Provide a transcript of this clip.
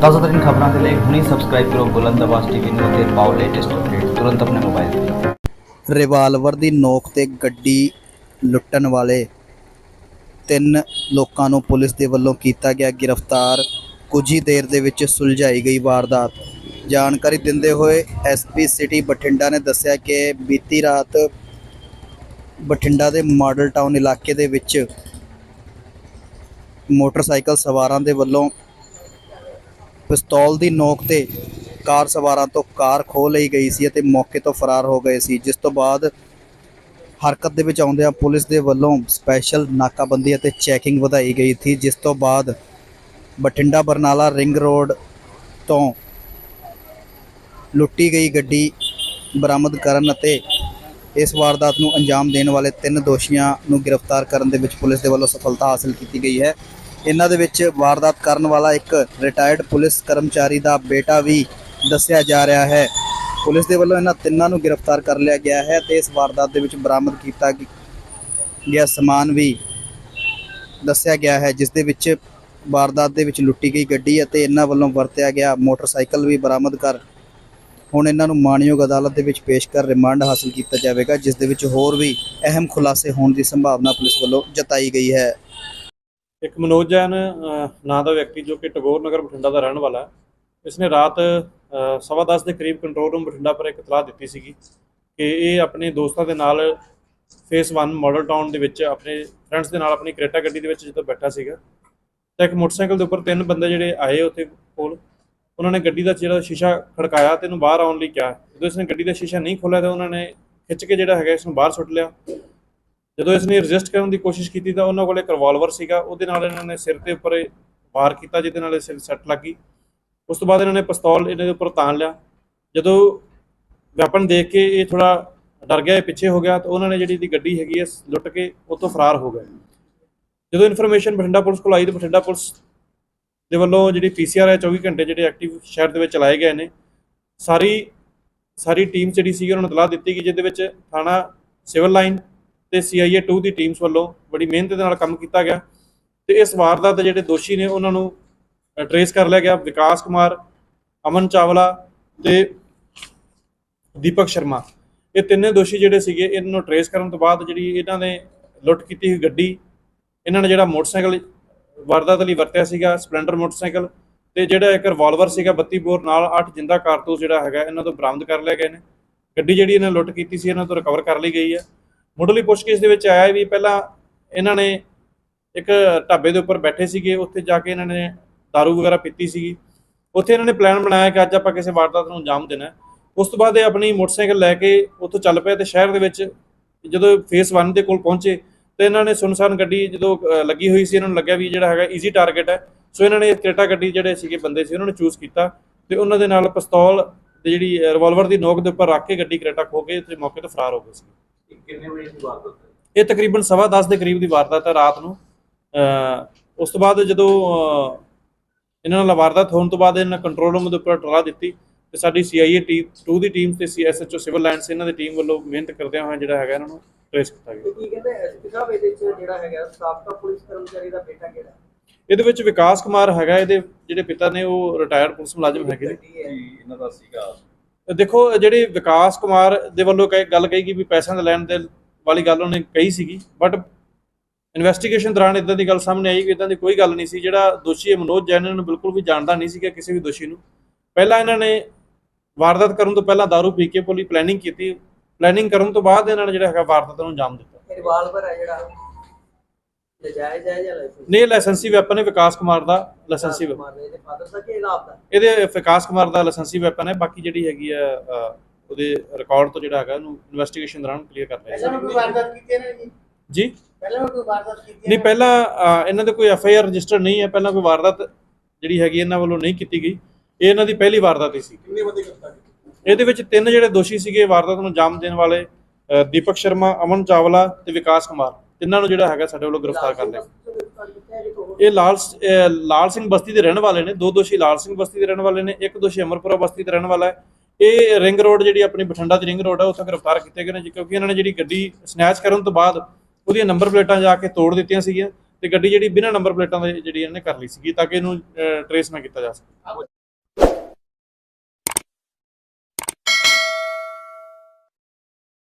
ਤਾਜ਼ਾ ਖਬਰਾਂ ਦੇ ਲਈ ਹੁਣੇ ਸਬਸਕ੍ਰਾਈਬ ਕਰੋ ਬੁਲੰਦ ਆਵਾਜ਼ ਟੀਵੀ ਨੂੰ ਅਤੇ ਪਾਓ ਲੇਟੈਸਟ ਅਪਡੇਟ ਤੁਰੰਤ ਆਪਣੇ ਮੋਬਾਈਲ ਤੇ। ਰਿਵਾਲਵਰ ਦੀ ਨੋਕ ਤੇ ਗੱਡੀ ਲੁੱਟਣ ਵਾਲੇ ਤਿੰਨ ਲੋਕਾਂ ਨੂੰ ਪੁਲਿਸ ਦੇ ਵੱਲੋਂ ਕੀਤਾ ਗਿਆ ਗ੍ਰਿਫਤਾਰ। ਕੁਝ ਹੀ ਦੇਰ ਦੇ ਵਿੱਚ ਸੁਲਝਾਈ ਗਈ ਵਾਰਦਾਤ। ਜਾਣਕਾਰੀ ਦਿੰਦੇ ਹੋਏ ਐਸਪੀ ਸਿਟੀ ਬਠਿੰਡਾ ਨੇ ਦੱਸਿਆ ਕਿ ਬੀਤੀ ਰਾਤ ਬਠਿੰਡਾ ਦੇ ਮਾਡਲ ਟਾਊਨ ਇਲਾਕੇ ਦੇ ਵਿੱਚ ਮੋਟਰਸਾਈਕਲ ਸਵਾਰਾਂ ਦੇ ਵੱਲੋਂ ਪਿਸਤੌਲ ਦੀ ਨੋਕ ਤੇ ਕਾਰ ਸਵਾਰਾਂ ਤੋਂ ਕਾਰ ਖੋਹ ਲਈ ਗਈ ਸੀ ਅਤੇ ਮੌਕੇ ਤੋਂ ਫਰਾਰ ਹੋ ਗਏ ਸੀ, ਜਿਸ ਤੋਂ ਬਾਅਦ ਹਰਕਤ ਦੇ ਵਿੱਚ ਆਉਂਦਿਆਂ ਪੁਲਿਸ ਦੇ ਵੱਲੋਂ ਸਪੈਸ਼ਲ ਨਾਕਾਬੰਦੀ ਅਤੇ ਚੈਕਿੰਗ ਵਧਾਈ ਗਈ ਸੀ, ਜਿਸ ਤੋਂ ਬਾਅਦ ਬਠਿੰਡਾ ਬਰਨਾਲਾ ਰਿੰਗ ਰੋਡ ਤੋਂ ਲੁੱਟੀ ਗਈ ਗੱਡੀ ਬਰਾਮਦ ਕਰਨ ਅਤੇ ਇਸ ਵਾਰਦਾਤ ਨੂੰ ਅੰਜਾਮ ਦੇਣ ਵਾਲੇ ਤਿੰਨ ਦੋਸ਼ੀਆਂ ਨੂੰ ਗ੍ਰਿਫਤਾਰ ਕਰਨ ਦੇ ਵਿੱਚ ਪੁਲਿਸ ਦੇ ਵੱਲੋਂ ਸਫਲਤਾ ਹਾਸਲ ਕੀਤੀ ਗਈ ਹੈ। ਇਹਨਾਂ ਦੇ ਵਿੱਚ ਵਾਰਦਾਤ ਕਰਨ ਵਾਲਾ ਇੱਕ ਰਿਟਾਇਰਡ ਪੁਲਿਸ ਕਰਮਚਾਰੀ ਦਾ ਬੇਟਾ ਵੀ ਦੱਸਿਆ ਜਾ ਰਿਹਾ ਹੈ। ਪੁਲਿਸ ਦੇ ਵੱਲੋਂ ਇਹਨਾਂ ਤਿੰਨਾਂ ਨੂੰ ਗ੍ਰਿਫਤਾਰ ਕਰ ਲਿਆ ਗਿਆ ਹੈ ਤੇ ਇਸ ਵਾਰਦਾਤ ਦੇ ਵਿੱਚ ਬਰਾਮਦ ਕੀਤਾ ਗਿਆ ਸਮਾਨ ਵੀ ਦੱਸਿਆ ਗਿਆ ਹੈ, ਜਿਸ ਦੇ ਵਿੱਚ ਵਾਰਦਾਤ ਦੇ ਵਿੱਚ ਲੁੱਟੀ ਗਈ ਗੱਡੀ ਅਤੇ ਇਹਨਾਂ ਵੱਲੋਂ ਵਰਤਿਆ ਗਿਆ ਮੋਟਰਸਾਈਕਲ ਵੀ ਬਰਾਮਦ ਕਰ ਹੁਣ ਇਹਨਾਂ ਨੂੰ ਮਾਣਯੋਗ ਅਦਾਲਤ ਦੇ ਵਿੱਚ ਪੇਸ਼ ਕਰ ਰਿਮਾਂਡ ਹਾਸਲ ਕੀਤਾ ਜਾਵੇਗਾ, ਜਿਸ ਦੇ ਵਿੱਚ ਹੋਰ ਵੀ ਅਹਿਮ ਖੁਲਾਸੇ ਹੋਣ ਦੀ ਸੰਭਾਵਨਾ ਪੁਲਿਸ ਵੱਲੋਂ ਜਤਾਈ ਗਈ ਹੈ। ਇੱਕ ਮਨੋਜ ਜੈਨ ਨਾਂ ਦਾ ਵਿਅਕਤੀ ਜੋ ਕਿ ਟਗੋਰ ਨਗਰ ਬਠਿੰਡਾ ਦਾ ਰਹਿਣ ਵਾਲਾ ਹੈ। ਇਸ ਨੇ ਰਾਤ ਅ, ਸਵਾ ਦਸ ਦੇ ਕਰੀਬ ਕੰਟਰੋਲ ਰੂਮ ਬਠਿੰਡਾ ਪਰ ਇੱਕ ਇਤਲਾਹ ਦਿੱਤੀ ਸੀਗੀ ਕਿ ਇਹ ਆਪਣੇ ਦੋਸਤਾਂ ਦੇ ਨਾਲ ਫੇਸ 1 ਮਾਡਲ ਟਾਊਨ ਦੇ ਵਿੱਚ ਆਪਣੇ ਫਰੈਂਡਸ ਦੇ ਨਾਲ ਆਪਣੀ ਕਰੇਟਾ ਗੱਡੀ ਦੇ ਵਿੱਚ ਜਦੋਂ ਬੈਠਾ ਸੀਗਾ। ਤਾਂ ਇੱਕ ਮੋਟਰਸਾਈਕਲ ਦੇ ਉੱਪਰ ਤਿੰਨ ਬੰਦੇ ਜਿਹੜੇ ਆਏ ਉੱਥੇ ਕੋਲ। ਉਹਨਾਂ ਨੇ ਗੱਡੀ ਦਾ ਜਿਹੜਾ ਸ਼ੀਸ਼ਾ ਖੜਕਾਇਆ ਤੇ ਇਹਨੂੰ ਬਾਹਰ ਆਉਣ ਲਈ ਕਿਹਾ। ਜਦੋਂ ਇਸਨੇ ਗੱਡੀ ਦਾ ਸ਼ੀਸ਼ਾ ਨਹੀਂ ਖੋਲ੍ਹਿਆ ਤਾਂ ਉਹਨਾਂ ਨੇ ਖਿੱਚ ਕੇ ਜਿਹੜਾ ਹੈਗਾ ਇਸ ਨੂੰ ਬਾਹਰ ਸੁੱਟ ਲਿਆ। ਜਦੋਂ ਇਸ ਨੇ ਰੈਜ਼ਿਸਟ ਕਰਨ ਦੀ ਕੋਸ਼ਿਸ਼ ਕੀਤੀ ਤਾਂ ਉਹਨਾਂ ਕੋਲ ਇੱਕ ਰਿਵਾਲਵਰ ਸੀਗਾ, ਉਹਦੇ ਨਾਲ ਇਹਨਾਂ ਨੇ ਸਿਰ ਦੇ ਉੱਪਰ ਇਹ ਵਾਰ ਕੀਤਾ ਜਿਹਦੇ ਨਾਲ ਇਹ ਸਿਰ ਸੱਟ ਲੱਗੀ ਉਸ ਤੋਂ ਬਾਅਦ ਇਹਨਾਂ ਨੇ ਪਿਸਤੌਲ ਇਹਨਾਂ ਦੇ ਉੱਪਰ ਤਾਣ ਲਿਆ। ਜਦੋਂ ਵੈਪਨ ਦੇਖ ਕੇ ਇਹ ਥੋੜਾ ਡਰ ਗਿਆ, ਇਹ ਪਿੱਛੇ ਹੋ ਗਿਆ, ਤਾਂ ਉਹਨਾਂ ਨੇ ਜਿਹੜੀ ਦੀ ਗੱਡੀ ਹੈਗੀ ਹੈ ਲੁੱਟ ਕੇ ਉੱਥੋਂ ਫਰਾਰ ਹੋ ਗਏ। ਜਦੋਂ ਇਨਫੋਰਮੇਸ਼ਨ ਬਠਿੰਡਾ ਪੁਲਿਸ ਕੋਲ ਆਈ ਤਾਂ ਬਠਿੰਡਾ ਪੁਲਿਸ ਦੇ ਵੱਲੋਂ ਜਿਹੜੀ ਪੀਸੀਆਰ ਹੈ 24 ਘੰਟੇ ਜਿਹੜੇ ਐਕਟਿਵ ਸ਼ਹਿਰ ਦੇ ਵਿੱਚ ਚਲਾਏ ਗਏ ਨੇ। ਸਾਰੀ ਸਾਰੀ ਟੀਮ ਜਿਹੜੀ ਸੀਗੀ, ਉਹਨਾਂ ਨੂੰ ਇਤਲਾਹ ਦਿੱਤੀ ਗਈ, ਜਿਹਦੇ ਵਿੱਚ ਥਾਣਾ ਸਿਵਲ ਲਾਈਨ ਤੇ CIA 2 ਦੀ ਟੀਮਸ ਵੱਲੋਂ ਬੜੀ ਮਿਹਨਤ ਦੇ ਨਾਲ ਕੰਮ ਕੀਤਾ ਗਿਆ ਤੇ ਇਸ ਵਾਰਦਾਤ ਦੇ ਜਿਹੜੇ ਦੋਸ਼ੀ ਨੇ ਉਹਨਾਂ ਨੂੰ ਟਰੇਸ ਕਰ ਲਿਆ ਗਿਆ ਵਿਕਾਸ ਕੁਮਾਰ, ਅਮਨ ਚਾਵਲਾ ਤੇ ਦੀਪਕ ਸ਼ਰਮਾ। ਇਹ ਤਿੰਨੇ ਦੋਸ਼ੀ ਜਿਹੜੇ ਸੀਗੇ, ਇਹਨਾਂ ਨੂੰ ਟਰੇਸ ਕਰਨ ਤੋਂ ਬਾਅਦ ਜਿਹੜੀ ਇਹਨਾਂ ਨੇ ਲੁੱਟ ਕੀਤੀ ਹੋਈ ਗੱਡੀ, ਇਹਨਾਂ ਨੇ ਜਿਹੜਾ ਮੋਟਰਸਾਈਕਲ ਵਾਰਦਾਤ ਲਈ ਵਰਤਿਆ ਸੀਗਾ, ਸਪਲੈਂਡਰ ਮੋਟਰਸਾਈਕਲ ਤੇ ਜਿਹੜਾ ਇੱਕ ਰਿਵਾਲਵਰ ਸੀਗਾ 32 ਬੋਰ ਨਾਲ 8 ਜਿੰਦਾ ਕਾਰਤੂਸ ਜਿਹੜਾ ਹੈਗਾ, ਇਹਨਾਂ ਤੋਂ ਬਰਾਮਦ ਕਰ ਲਿਆ ਗਏ ਨੇ। ਗੱਡੀ ਜਿਹੜੀ ਇਹਨਾਂ ਲੁੱਟ ਕੀਤੀ ਸੀ, ਇਹਨਾਂ ਤੋਂ ਰਿਕਵਰ ਕਰ ਲਈ ਗਈ ਹੈ। ਮੁੱਢਲੀ ਪੁੱਛਗਿੱਛ ਦੇ ਵਿੱਚ ਆਇਆ ਵੀ ਪਹਿਲਾਂ ਇਹਨਾਂ ਨੇ ਇੱਕ ਢਾਬੇ ਦੇ ਉੱਪਰ ਬੈਠੇ ਸੀਗੇ, ਉੱਥੇ ਜਾ ਕੇ ਇਹਨਾਂ ਨੇ दारू ਵਗੈਰਾ ਪੀਤੀ ਸੀਗੀ। ਉੱਥੇ ਇਹਨਾਂ ਨੇ ਪਲਾਨ ਬਣਾਇਆ ਕਿ ਅੱਜ ਆਪਾਂ ਕਿਸੇ ਵਾਰਦਾਤ ਨੂੰ ਅੰਜਾਮ ਦੇਣਾ ਉਸ ਤੋਂ ਬਾਅਦ ਇਹ ਆਪਣੀ ਮੋਟਰਸਾਈਕਲ ਲੈ ਕੇ ਉੱਥੋਂ ਚੱਲ ਪਏ ਤੇ ਸ਼ਹਿਰ ਦੇ ਵਿੱਚ ਜਦੋਂ ਫੇਸ 1 ਦੇ ਕੋਲ ਪਹੁੰਚੇ ਤੇ ਇਹਨਾਂ ਨੇ ਸੁਨਸਾਨ ਗੱਡੀ ਜਦੋਂ ਲੱਗੀ ਹੋਈ ਸੀ, ਇਹਨਾਂ ਨੂੰ ਲੱਗਿਆ ਵੀ ਜਿਹੜਾ ਹੈਗਾ ਈਜ਼ੀ ਟਾਰਗੇਟ ਹੈ। ਸੋ ਇਹਨਾਂ ਨੇ ਕ੍ਰੇਟਾ ਗੱਡੀ ਜਿਹੜੇ ਸੀਗੇ ਬੰਦੇ ਸੀ, ਉਹਨਾਂ ਨੂੰ ਚੂਜ਼ ਕੀਤਾ ਤੇ ਉਹਨਾਂ ਦੇ ਨਾਲ ਪਿਸਤੌਲ ਤੇ ਜਿਹੜੀ ਰਿਵਾਲਵਰ ਦੀ ਨੋਕ ਦੇ ਉੱਪਰ ਰੱਖ ਕੇ ਗੱਡੀ ਕ੍ਰੇਟਾ ਖੋ ਕੇ ਤੇ ਮੌਕੇ ਤੋਂ ਫਰਾਰ ਹੋ ਗਏ ਸੀ। ਕਿੰਨੇ ਵਜੇ ਦੀ ਵਾਰਦਾਤ ਹੈ? ਇਹ ਤਕਰੀਬਨ ਸਵਾ ਦਸ ਦੇ ਕਰੀਬ ਦੀ ਵਾਰਦਾਤ ਹੈ ਰਾਤ ਨੂੰ। ਅ ਉਸ ਤੋਂ ਬਾਅਦ ਜਦੋਂ ਇਹਨਾਂ ਨਾਲ ਵਾਰਦਾਤ ਹੋਣ ਤੋਂ ਬਾਅਦ ਇਹਨਾਂ ਕੰਟਰੋਲ ਰੂਮ ਦੇ ਉੱਪਰ ਟਰਾ ਦਿੱਤੀ ਤੇ ਸਾਡੀ CIA ਟੀਮ 2 ਦੀ ਟੀਮ ਤੇ CSHO ਸਿਵਲ ਲਾਈਨਸ ਇਹਨਾਂ ਦੀ ਟੀਮ ਵੱਲੋਂ ਮਿਹਨਤ ਕਰਦਿਆਂ ਹੋਇਆ ਜਿਹੜਾ ਹੈਗਾ ਇਹਨਾਂ ਨੂੰ ਟ੍ਰੇਸ ਕੀਤਾ ਗਿਆ। ਕੀ ਕਹਿੰਦੇ ਐਸਪੀ ਸਾਹਿਬ ਇਹਦੇ ਚ ਜਿਹੜਾ ਹੈਗਾ ਸਾਬਕਾ ਪੁਲਿਸ ਕਰਮਚਾਰੀ ਦਾ ਬੇਟਾ ਕਿਹੜਾ ਇਹਦੇ ਵਿੱਚ ਵਿਕਾਸ ਕੁਮਾਰ ਹੈਗਾ ਇਹਦੇ ਜਿਹੜੇ ਪਿਤਾ ਨੇ ਉਹ ਰਿਟਾਇਰਡ ਪੁਲਿਸ ਮੁਲਾਜ਼ਮ ਹੈਗੇ ਨੇ। ਹੈ। ਇਹਨਾਂ ਦਾ ਸੀਗਾ। ਦੇਖੋ, ਜਿਹੜੀ ਵਿਕਾਸ ਕੁਮਾਰ ਦੇ ਵੱਲੋਂ ਕਹੀ ਗੱਲ ਕਹੀ ਗਈ ਵੀ ਪੈਸਿਆਂ ਦਾ ਲੈਣ ਦੇ ਵਾਲੀ ਗੱਲ ਉਹਨੇ ਕਹੀ ਸੀਗੀ ਬਟ ਇਨਵੈਸਟੀਗੇਸ਼ਨ ਦੌਰਾਨ ਇਦਾਂ ਦੀ ਗੱਲ ਸਾਹਮਣੇ ਆਈ ਕਿ ਇਦਾਂ ਦੀ ਕੋਈ ਗੱਲ ਨਹੀਂ ਸੀ, ਜਿਹੜਾ ਦੋਸ਼ੀ ਹੈ ਮਨੋਜ ਜੈਨ ਨੂੰ ਬਿਲਕੁਲ ਵੀ ਜਾਣਦਾ ਨਹੀਂ ਸੀਗਾ ਕਿਸੇ ਵੀ ਦੋਸ਼ੀ ਨੂੰ। ਪਹਿਲਾਂ ਇਹਨਾਂ ਨੇ ਵਾਰਦਾਤ ਕਰਨ ਤੋਂ ਪਹਿਲਾਂ दारू ਪੀ ਕੇ ਪੂਰੀ ਪਲੈਨਿੰਗ ਕੀਤੀ। ਪਲੈਨਿੰਗ ਕਰਨ ਤੋਂ ਬਾਅਦ ਇਹਨਾਂ ਨੇ ਜਿਹੜਾ ਹੈਗਾ ਵਾਰਦਾਤ ਨੂੰ ਅੰਜਾਮ ਦਿੱਤਾ। ਰਿਵਾਲਵਰ ਹੈ ਜਿਹੜਾ। ਨਜਾਇਜ਼ ਹੈ ਜਾਂ ਲਾਇਸੈਂਸ? ਨਹੀਂ ਲਾਇਸੈਂਸੀ ਵੈਪਨ ਹੈ ਵਿਕਾਸ ਕੁਮਾਰ ਦਾ ਲਾਇਸੈਂਸੀ ਫਾਦਰ ਕਿ ਇਹਦਾ ਆਪਦਾ ਇਹਦੇ ਵਿਕਾਸ ਕੁਮਾਰ ਦਾ ਲਾਇਸੈਂਸੀ ਵੈਪਨ ਹੈ ਬਾਕੀ ਜਿਹੜੀ ਹੈਗੀ ਆ ਅ, ਉਹਦੇ ਰਿਕਾਰਡ ਤੋਂ ਜਿਹੜਾ ਹੈਗਾ ਉਹਨੂੰ ਇਨਵੈਸਟੀਗੇਸ਼ਨ ਦੌਰਾਨ ਕਲੀਅਰ ਕਰ ਲਿਆ ਪਹਿਲਾਂ ਵੀ ਕੋਈ ਵਾਰਦਾਤ ਕੀਤੀ ਇਹਨਾਂ ਨੇ ਜੀ? ਜੀ? ਪਹਿਲਾਂ ਵੀ ਕੋਈ ਵਾਰਦਾਤ ਕੀਤੀ ਨਹੀਂ ਪਹਿਲਾਂ ਅ, ਇਹਨਾਂ ਦੇ ਕੋਈ ਐਫ ਆਈ ਆਰ ਰਜਿਸਟਰ ਨਹੀਂ ਹੈ ਪਹਿਲਾਂ ਕੋਈ ਵਾਰਦਾਤ ਜਿਹੜੀ ਹੈਗੀ ਇਹਨਾਂ ਵੱਲੋਂ ਨਹੀਂ ਕੀਤੀ ਗਈ। ਇਹ ਇਹਨਾਂ ਦੀ ਪਹਿਲੀ ਵਾਰਦਾਤ ਹੀ ਸੀ। ਕਿੰਨੇ ਬੰਦੇ ਗ੍ਰਿਫਤਾਰ ਇਹਦੇ ਵਿੱਚ ਤਿੰਨ ਜਿਹੜੇ ਦੋਸ਼ੀ ਸੀਗੇ ਵਾਰਦਾਤ ਨੂੰ ਅੰਜਾਮ ਦੇਣ ਵਾਲੇ ਅ, ਦੀਪਕ ਸ਼ਰਮਾ ਅਮਨ ਚਾਵਲਾ ਤੇ ਵਿਕਾਸ ਕੁਮਾਰ। ਤਿੰਨਾਂ ਨੂੰ ਜਿਹੜਾ ਹੈਗਾ ਸਾਡੇ ਵੱਲੋਂ ਗ੍ਰਿਫਤਾਰ ਕਰ ਲਿਆ। ਇਹ ਲਾਲ ਲਾਲ ਸਿੰਘ ਬਸਤੀ ਦੇ ਰਹਿਣ ਵਾਲੇ ਨੇ ਦੋ ਦੋਸ਼ੀ ਲਾਲ ਸਿੰਘ ਬਸਤੀ ਦੇ ਰਹਿਣ ਵਾਲੇ ਨੇ ਇੱਕ ਦੋਸ਼ੀ ਅਮਰਪੁਰਾ ਬਸਤੀ ਦੇ ਰਹਿਣ ਵਾਲਾ ਹੈ। ਇਹ ਰਿੰਗ ਰੋਡ ਜਿਹੜੀ ਆਪਣੀ ਬਠਿੰਡਾ ਦੀ ਰਿੰਗ ਰੋਡ ਹੈ ਉੱਥੋਂ ਗ੍ਰਿਫਤਾਰ ਕੀਤੇ ਗਏ ਨੇ ਕਿਉਂਕਿ ਇਹਨਾਂ ਨੇ ਜਿਹੜੀ ਗੱਡੀ ਸਨੈਚ ਕਰਨ ਤੋਂ ਬਾਅਦ ਉਹਦੀਆਂ ਨੰਬਰ ਪਲੇਟਾਂ ਜਾ ਕੇ ਤੋੜ ਦਿੱਤੀਆਂ ਸੀਗੀਆਂ ਤੇ ਗੱਡੀ ਜਿਹੜੀ ਬਿਨਾਂ ਨੰਬਰ ਪਲੇਟਾਂ ਦੇ ਜਿਹੜੀ ਇਹਨੇ ਕਰ ਲਈ ਸੀਗੀ ਤਾਂ ਕਿ ਇਹਨੂੰ ਟਰੇਸ ਨਾ ਕੀਤਾ ਜਾ ਸਕੇ।